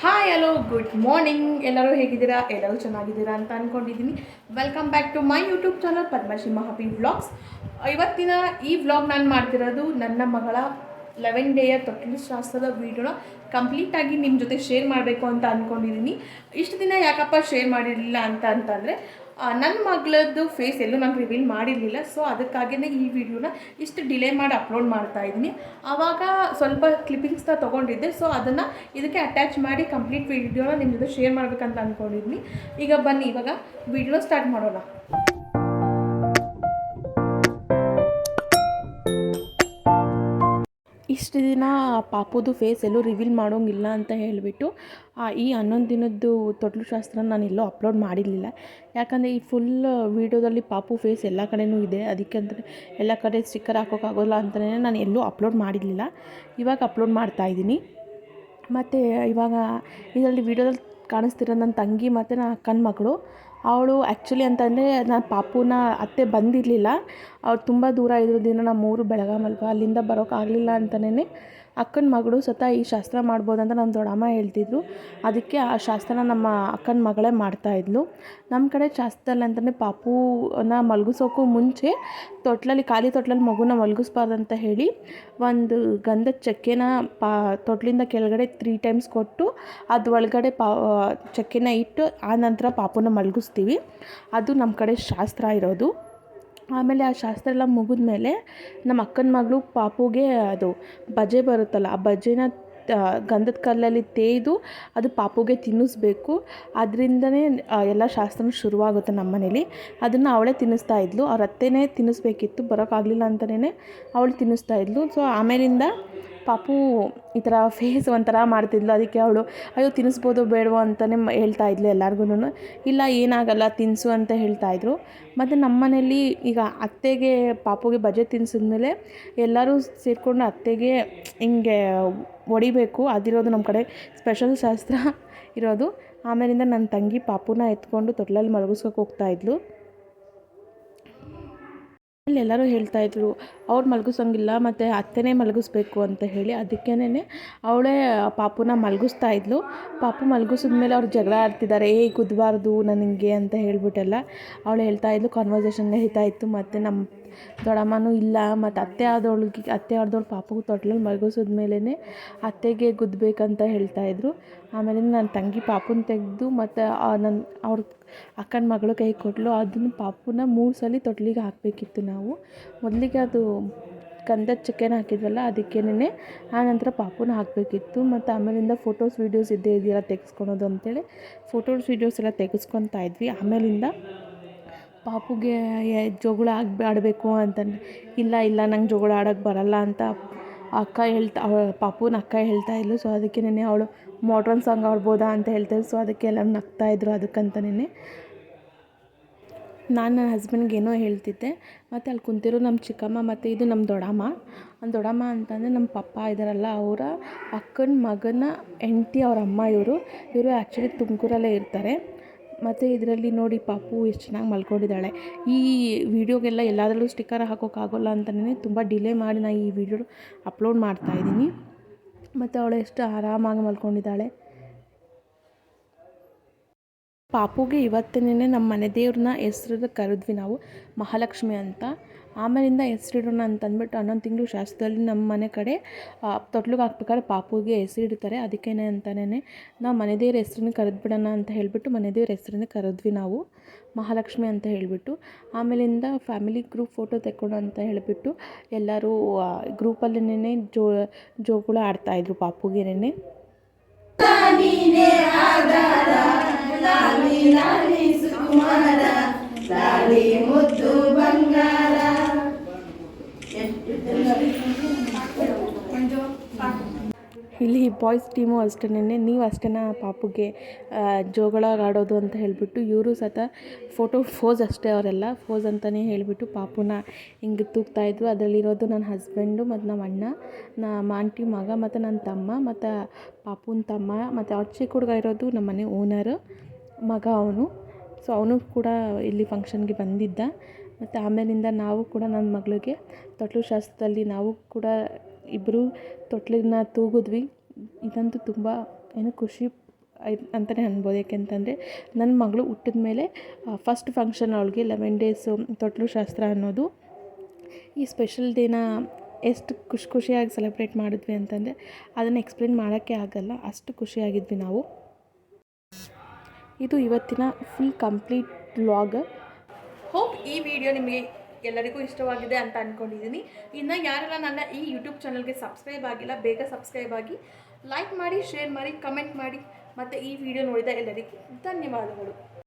Hi hello good morning ಎಲ್ಲರೂ ಹೇಗಿದ್ದೀರಾ? ಎಲ್ಲರೂ ಚೆನ್ನಾಗಿದ್ದೀರಾ ಅಂತ ಅಂದ್ಕೊಂಡಿದ್ದೀನಿ welcome back to my YouTube channel Padmashri ಮಹಾಪಿ vlogs ಇವತ್ತಿನ ಈ ವ್ಲಾಗ್ ನಾನು ಮಾಡ್ತಿರೋದು ನನ್ನ ಮಗಳ ಲೆವೆನ್ ಡೇಯ ತೊಟ್ಟಿಲು ಶಾಸ್ತ್ರದ ವೀಡಿಯೋನ ಕಂಪ್ಲೀಟಾಗಿ ನಿಮ್ಮ ಜೊತೆ ಶೇರ್ ಮಾಡಬೇಕು ಅಂತ ಅಂದ್ಕೊಂಡಿದ್ದೀನಿ ಇಷ್ಟು ದಿನ ಯಾಕಪ್ಪ ಶೇರ್ ಮಾಡಿರಲಿಲ್ಲ ಅಂತ ಅಂತಂದರೆ ನನ್ನ ಮಗಳದ್ದು ಫೇಸ್ ಎಲ್ಲೂ ನಾನು ರಿವೀಲ್ ಮಾಡಿರಲಿಲ್ಲ. ಸೊ ಅದಕ್ಕಾಗಿಯೇ ಈ ವಿಡಿಯೋನ ಇಷ್ಟು ಡಿಲೇ ಮಾಡಿ ಅಪ್ಲೋಡ್ ಮಾಡ್ತಾ ಇದ್ದೀನಿ. ಆವಾಗ ಸ್ವಲ್ಪ ಕ್ಲಿಪ್ಪಿಂಗ್ಸ್ನ ತೊಗೊಂಡಿದ್ದೆ. ಸೊ ಅದನ್ನು ಇದಕ್ಕೆ ಅಟ್ಯಾಚ್ ಮಾಡಿ ಕಂಪ್ಲೀಟ್ ವಿಡಿಯೋನ ನಿಮ್ಮ ಜೊತೆ ಶೇರ್ ಮಾಡಬೇಕಂತ ಅಂದ್ಕೊಂಡಿದ್ದೀನಿ ಈಗ ಬನ್ನಿ, ಇವಾಗ ವಿಡಿಯೋನ ಸ್ಟಾರ್ಟ್ ಮಾಡೋಣ. ಇಷ್ಟು ದಿನ ಪಾಪುದು ಫೇಸ್ ಎಲ್ಲೂ ರಿವೀಲ್ ಮಾಡೋಂಗಿಲ್ಲ ಅಂತ ಹೇಳಿಬಿಟ್ಟು ಈ ಹನ್ನೊಂದು ದಿನದ್ದು ತೊಟ್ಲು ಶಾಸ್ತ್ರ ನಾನು ಎಲ್ಲೂ ಅಪ್ಲೋಡ್ ಮಾಡಿರಲಿಲ್ಲ. ಯಾಕಂದರೆ ಈ ಫುಲ್ ವೀಡಿಯೋದಲ್ಲಿ ಪಾಪು ಫೇಸ್ ಎಲ್ಲ ಕಡೆನೂ ಇದೆ. ಅದಕ್ಕೆ ಅಂದರೆ ಎಲ್ಲ ಕಡೆ ಸ್ಟಿಕ್ಕರ್ ಹಾಕೋಕ್ಕಾಗೋಲ್ಲ ಅಂತಲೇ ನಾನು ಎಲ್ಲೂ ಅಪ್ಲೋಡ್ ಮಾಡಿರಲಿಲ್ಲ. ಇವಾಗ ಅಪ್ಲೋಡ್ ಮಾಡ್ತಾಯಿದ್ದೀನಿ ಮತ್ತು ಇವಾಗ ಇದರಲ್ಲಿ ವೀಡಿಯೋದಲ್ಲಿ ಕಾಣಿಸ್ತಿರೋ ನನ್ನ ತಂಗಿ ಮತ್ತು ನನ್ನ ಅಕ್ಕನ ಮಗಳು. ಅವಳು ಆ್ಯಕ್ಚುಲಿ ಅಂತಂದರೆ ನಾನು ಪಾಪುನ ಅತ್ತೆ ಬಂದಿರಲಿಲ್ಲ. ಅವ್ರು ತುಂಬ ದೂರ ಇರೋದ್ರಿಂದ ನಮ್ಮೂರು ಬೆಳಗಾಮಲ್ವ ಅಲ್ಲಿಂದ ಬರೋಕ್ಕಾಗಲಿಲ್ಲ ಅಂತಲೇ ಅಕ್ಕನ ಮಗಳು ಸ್ವತಃ ಈ ಶಾಸ್ತ್ರ ಮಾಡ್ಬೋದಂತ ನಮ್ಮ ದೊಡ್ಡಮ್ಮ ಹೇಳ್ತಿದ್ರು. ಅದಕ್ಕೆ ಆ ಶಾಸ್ತ್ರನ ನಮ್ಮ ಅಕ್ಕನ ಮಗಳೇ ಮಾಡ್ತಾಯಿದ್ಲು ನಮ್ಮ ಕಡೆ ಶಾಸ್ತ್ರದಲ್ಲಿ ಅಂತಲೇ ಪಾಪುನ ಮಲಗಿಸೋಕ್ಕೂ ಮುಂಚೆ ತೊಟ್ಲಲ್ಲಿ, ಖಾಲಿ ತೊಟ್ಲಲ್ಲಿ ಮಗುನ ಮಲಗಿಸ್ಬಾರ್ದಂತ ಹೇಳಿ ಒಂದು ಗಂಧದ ಚಕ್ಕೆನ ಪಾ ತೊಟ್ಲಿಂದ ಕೆಳಗಡೆ ತ್ರೀ ಟೈಮ್ಸ್ ಕೊಟ್ಟು ಅದು ಒಳಗಡೆ ಪಾ ಚಕ್ಕೆನ ಇಟ್ಟು ಆ ನಂತರ ಪಾಪುನ ಮಲಗಿಸ್ತೀವಿ. ಅದು ನಮ್ಮ ಕಡೆ ಶಾಸ್ತ್ರ ಇರೋದು. ಆಮೇಲೆ ಆ ಶಾಸ್ತ್ರ ಎಲ್ಲ ಮುಗಿದ ಮೇಲೆ ನಮ್ಮ ಅಕ್ಕನ ಮಗಳು ಪಾಪುಗೆ ಅದು ಬಜೆ ಬರುತ್ತಲ್ಲ, ಆ ಬಜೆನ ಗಂಧದ ಕಲ್ಲಲ್ಲಿ ತೇಯ್ದು ಅದು ಪಾಪುಗೆ ತಿನ್ನಿಸ್ಬೇಕು. ಅದರಿಂದನೇ ಎಲ್ಲ ಶಾಸ್ತ್ರನೂ ಶುರುವಾಗುತ್ತೆ ನಮ್ಮ ಮನೇಲಿ. ಅದನ್ನು ಅವಳೇ ತಿನ್ನಿಸ್ತಾ ಇದ್ಲು. ಅವ್ರ ಅತ್ತೆನೇ ತಿನ್ನಿಸ್ಬೇಕಿತ್ತು ಬರೋಕ್ಕಾಗಲಿಲ್ಲ ಅಂತಲೇ ಅವಳು ತಿನ್ನಿಸ್ತಾ ಇದ್ಲು. ಸೊ ಆಮೇಲಿಂದ ಪಾಪು ಈ ಥರ ಫೇಸ್ ಒಂಥರ ಮಾಡ್ತಿದ್ಲು. ಅದಕ್ಕೆ ಅವಳು, ಅಯ್ಯೋ, ತಿನ್ನಿಸ್ಬೋದು ಬೇಡವೋ ಅಂತಲೇ ಹೇಳ್ತಾ ಇದ್ಲು ಎಲ್ಲರಿಗೂ ಇಲ್ಲ, ಏನಾಗಲ್ಲ ತಿನ್ನಿಸು ಅಂತ ಹೇಳ್ತಾಯಿದ್ರು ಮತ್ತು ನಮ್ಮ ಮನೇಲಿ ಈಗ ಅತ್ತೆಗೆ, ಪಾಪುಗೆ ಬಜೆ ತಿನ್ನಿಸಿದ್ಮೇಲೆ ಎಲ್ಲರೂ ಸೇರಿಕೊಂಡು ಅತ್ತೆಗೆ ಹಿಂಗೆ ಹೊಡಿಬೇಕು. ಅದಿರೋದು ನಮ್ಮ ಕಡೆ ಸ್ಪೆಷಲ್ ಶಾಸ್ತ್ರ ಇರೋದು. ಆಮೇಲಿಂದ ನನ್ನ ತಂಗಿ ಪಾಪುನ ಎತ್ಕೊಂಡು ತೊಟ್ಲಲ್ಲಿ ಮಲಗಿಸ್ಕೊಕ್ಕೆ ಹೋಗ್ತಾಯಿದ್ಲು ಎಲ್ಲರೂ ಹೇಳ್ತಾಯಿದ್ರು, ಅವ್ರು ಮಲಗಿಸೋಂಗಿಲ್ಲ ಮತ್ತು ಅತ್ತೆನೇ ಮಲಗಿಸ್ಬೇಕು ಅಂತ ಹೇಳಿ. ಅದಕ್ಕೇನೆ ಅವಳೇ ಪಾಪುನ ಮಲಗಿಸ್ತಾ ಇದ್ಲು ಪಾಪು ಮಲಗಿಸಿದ್ಮೇಲೆ ಅವ್ರು ಜಗಳ ಆಡ್ತಿದ್ದಾರೆ ಏ ಕುದಬಾರ್ದು ನನಗೆ ಅಂತ ಹೇಳ್ಬಿಟ್ಟೆಲ್ಲ. ಅವಳು ಹೇಳ್ತಾ ಇದ್ಲು ಕಾನ್ವರ್ಸೇಷನ್ ನಡೀತಾ ಇತ್ತು, ಮತ್ತು ನಮ್ಮ ದೊಡ್ಡಮ್ಮನೂ ಇಲ್ಲ, ಮತ್ತು ಅತ್ತೆ ಆದವಳಿಗೆ ಅತ್ತೆ ಆದವಳು ಪಾಪುಗೆ ತೊಟ್ಲಲ್ಲಿ ಮಲಗಿಸಿದ್ಮೇಲೆ ಅತ್ತೆಗೆ ಗುದ್ದಬೇಕಂತ ಹೇಳ್ತಾಯಿದ್ರು ಆಮೇಲೆ ನನ್ನ ತಂಗಿ ಪಾಪುನ ತೆಗೆದು ಮತ್ತು ನನ್ನ ಅವ್ರ ಅಕ್ಕನ ಮಗಳು ಕೈ ಕೊಟ್ಟಳು ಅದನ್ನು ಪಾಪುನ ಮೂರು ಸಲ ತೊಟ್ಲಿಗೆ ಹಾಕಬೇಕಿತ್ತು ನಾವು. ಮೊದಲಿಗೆ ಅದು ಕಂದ ಚಕ್ಕೆನ ಹಾಕಿದ್ವಲ್ಲ ಅದಕ್ಕೇನೆ ಆನಂತರ ಪಾಪುನ ಹಾಕಬೇಕಿತ್ತು. ಮತ್ತು ಆಮೇಲಿಂದ ಫೋಟೋಸ್, ವೀಡಿಯೋಸ್ ಇದ್ದೇ ಇದೆಯಲ್ಲ ತೆಗೆಸ್ಕೊಳೋದು ಅಂತೇಳಿ, ಫೋಟೋಸ್, ವೀಡಿಯೋಸ್ ಎಲ್ಲ ತೆಗೆಸ್ಕೊತಾ ಇದ್ವಿ. ಆಮೇಲಿಂದ ಪಾಪುಗೆ ಜಗಳ ಆಗಿ, ಆಡಬೇಕು ಅಂತಂದು, ಇಲ್ಲ ಇಲ್ಲ, ನಂಗೆ ಜಗಳ ಆಡೋಕ್ಕೆ ಬರಲ್ಲ ಅಂತ ಅಕ್ಕ ಹೇಳ್ತಾ ಪಾಪುನ ಅಕ್ಕ ಹೇಳ್ತಾ ಇದ್ಲು. ಸೊ ಅದಕ್ಕೇನೆ ಅವಳು ಮಾಡ್ರನ್ ಸಾಂಗ್ ಆಡ್ಬೋದಾ ಅಂತ ಹೇಳ್ತಾಯಿದ್ರು ಸೊ ಅದಕ್ಕೆ ಎಲ್ಲ ನಗ್ತಾಯಿದ್ರು ಅದಕ್ಕಂತನೇ ನಾನು ನನ್ನ ಹಸ್ಬೆಂಡ್ಗೆ ಏನೋ ಹೇಳ್ತಿದ್ದೆ. ಮತ್ತು ಅಲ್ಲಿ ಕುಂತಿರೋ ನಮ್ಮ ಚಿಕ್ಕಮ್ಮ ಮತ್ತು ಇದು ನಮ್ಮ ದೊಡ್ಡಮ್ಮ. ದೊಡ್ಡಮ್ಮ ಅಂತಂದರೆ ನಮ್ಮ ಪಪ್ಪ ಇದ್ದಾರಲ್ಲ ಅವರ ಅಕ್ಕನ ಮಗನ ಹೆಂಡ್ತಿ ಅವ್ರ ಅಮ್ಮ ಇವರು. ಇವರು ಆ್ಯಕ್ಚುಲಿ ತುಮಕೂರಲ್ಲೇ ಇರ್ತಾರೆ. ಮತ್ತು ಇದರಲ್ಲಿ ನೋಡಿ ಪಾಪು ಎಷ್ಟು ಚೆನ್ನಾಗಿ ಮಲ್ಕೊಂಡಿದ್ದಾಳೆ. ಈ ವಿಡಿಯೋಗೆಲ್ಲ ಎಲ್ಲಾದ್ರಲ್ಲೂ ಸ್ಟಿಕ್ಕರ್ ಹಾಕೋಕ್ಕಾಗೋಲ್ಲ ಅಂತಲೇ ತುಂಬ ಡಿಲೇ ಮಾಡಿ ನಾನು ಈ ವಿಡಿಯೋ ಅಪ್ಲೋಡ್ ಮಾಡ್ತಾ ಇದ್ದೀನಿ. ಮತ್ತು ಅವಳು ಎಷ್ಟು ಆರಾಮಾಗಿ ಮಲ್ಕೊಂಡಿದ್ದಾಳೆ. ಪಾಪುಗೆ ಇವತ್ತಿನೇ ನಮ್ಮ ಮನೆ ದೇವ್ರನ್ನ ಹೆಸ್ರು ಕರೆದ್ವಿ ನಾವು ಮಹಾಲಕ್ಷ್ಮಿ ಅಂತ. ಆಮೇಲಿಂದ ಹೆಸ್ರಿಡೋಣ ಅಂತ ಅಂದ್ಬಿಟ್ಟು ಹನ್ನೊಂದು ತಿಂಗಳು ಶಾಸ್ತ್ರದಲ್ಲಿ ನಮ್ಮ ಮನೆ ಕಡೆ ತೊಟ್ಲಿಗೆ ಹಾಕ್ಬೇಕಾದ್ರೆ ಪಾಪುಗೆ ಹೆಸರಿಡ್ತಾರೆ. ಅದಕ್ಕೇನೆ ಅಂತಲೇ ನಾವು ಮನೆ ದೇವ್ರ ಹೆಸ್ರನ್ನ ಕರೆದ್ಬಿಡೋಣ ಅಂತ ಹೇಳಿಬಿಟ್ಟು ಮನೆ ದೇವ್ರ ಕರೆದ್ವಿ ನಾವು, ಮಹಾಲಕ್ಷ್ಮಿ ಅಂತ ಹೇಳಿಬಿಟ್ಟು. ಆಮೇಲಿಂದ ಫ್ಯಾಮಿಲಿ ಗ್ರೂಪ್ ಫೋಟೋ ತೆಕ್ಕೊಂಡು ಅಂತ ಹೇಳಿಬಿಟ್ಟು ಎಲ್ಲರೂ ಗ್ರೂಪಲ್ಲಿನೇ ಜೋ, ಜೋಗುಳ ಆಡ್ತಾಯಿದ್ರು ಪಾಪುಗೆನೇ ಇಲ್ಲಿ ಬಾಯ್ಸ್ ಟೀಮು ಅಷ್ಟೇನೆ, ನೀವು ಅಷ್ಟೇನಾ ಪಾಪುಗೆ ಜೋಗಳ ಆಡೋದು ಅಂತ ಹೇಳಿಬಿಟ್ಟು ಇವರು ಸತ ಫೋಟೋ, ಫೋಸ್ ಅಷ್ಟೇ ಅವರೆಲ್ಲ. ಫೋಸ್ ಅಂತಲೇ ಹೇಳಿಬಿಟ್ಟು ಪಾಪುನ ಹಿಂಗೆ ತೂಗ್ತಾಯಿದ್ರು ಅದರಲ್ಲಿರೋದು ನನ್ನ ಹಸ್ಬೆಂಡು ಮತ್ತು ನಮ್ಮ ಅಣ್ಣ, ನಮ್ಮ ಆಂಟಿ ಮಗ ಮತ್ತು ನನ್ನ ತಮ್ಮ ಮತ್ತು ಪಾಪುನ ತಮ್ಮ ಮತ್ತು ಅವ್ರ ಚಿಕ್ಕ ಇರೋದು ನಮ್ಮ ಮನೆ ಓನರ್ ಮಗ ಅವನು. ಸೊ ಅವನು ಕೂಡ ಇಲ್ಲಿ ಫಂಕ್ಷನ್ಗೆ ಬಂದಿದ್ದ. ಮತ್ತು ಆಮೇಲಿಂದ ನಾವು ಕೂಡ ನನ್ನ ಮಗಳಿಗೆ ತೊಟ್ಲು ಶಾಸ್ತ್ರದಲ್ಲಿ ನಾವು ಕೂಡ ಇಬ್ಬರು ತೊಟ್ಲನ್ನ ತೂಗಿದ್ವಿ. ಇದಂತೂ ತುಂಬ ಏನು ಖುಷಿ ಅಂತಲೇ ಅನ್ಬೋದು. ಯಾಕೆಂತಂದರೆ ನನ್ನ ಮಗಳು ಹುಟ್ಟಿದ ಮೇಲೆ ಫಸ್ಟ್ ಫಂಕ್ಷನ್ ಅವಳಿಗೆ ಲೆವೆನ್ ಡೇಸು ತೊಟ್ಲು ಶಾಸ್ತ್ರ ಅನ್ನೋದು ಈ ಸ್ಪೆಷಲ್ ಡೇನ ಎಷ್ಟು ಖುಷಿ ಖುಷಿಯಾಗಿ ಸೆಲೆಬ್ರೇಟ್ ಮಾಡಿದ್ವಿ ಅಂತಂದರೆ ಅದನ್ನು ಎಕ್ಸ್ಪ್ಲೇನ್ ಮಾಡೋಕ್ಕೆ ಆಗಲ್ಲ. ಅಷ್ಟು ಖುಷಿಯಾಗಿದ್ವಿ ನಾವು. ಇದು ಇವತ್ತಿನ ಫುಲ್ ಕಂಪ್ಲೀಟ್ ವ್ಲಾಗ್ ಹೋಪ್ ಈ ವಿಡಿಯೋ ನಿಮಗೆ ಎಲ್ಲರಿಗೂ ಇಷ್ಟವಾಗಿದೆ ಅಂತ ಅಂದ್ಕೊಂಡಿದ್ದೀನಿ ಇನ್ನು ಯಾರೆಲ್ಲ ನನ್ನ ಈ ಯೂಟ್ಯೂಬ್ ಚಾನಲ್ಗೆ ಸಬ್ಸ್ಕ್ರೈಬ್ ಆಗಿಲ್ಲ, ಬೇಗ ಸಬ್ಸ್ಕ್ರೈಬ್ ಆಗಿ ಲೈಕ್ ಮಾಡಿ ಶೇರ್ ಮಾಡಿ ಕಮೆಂಟ್ ಮಾಡಿ, ಮತ್ತು ಈ ವಿಡಿಯೋ ನೋಡಿದ ಎಲ್ಲರಿಗೂ ಧನ್ಯವಾದಗಳು.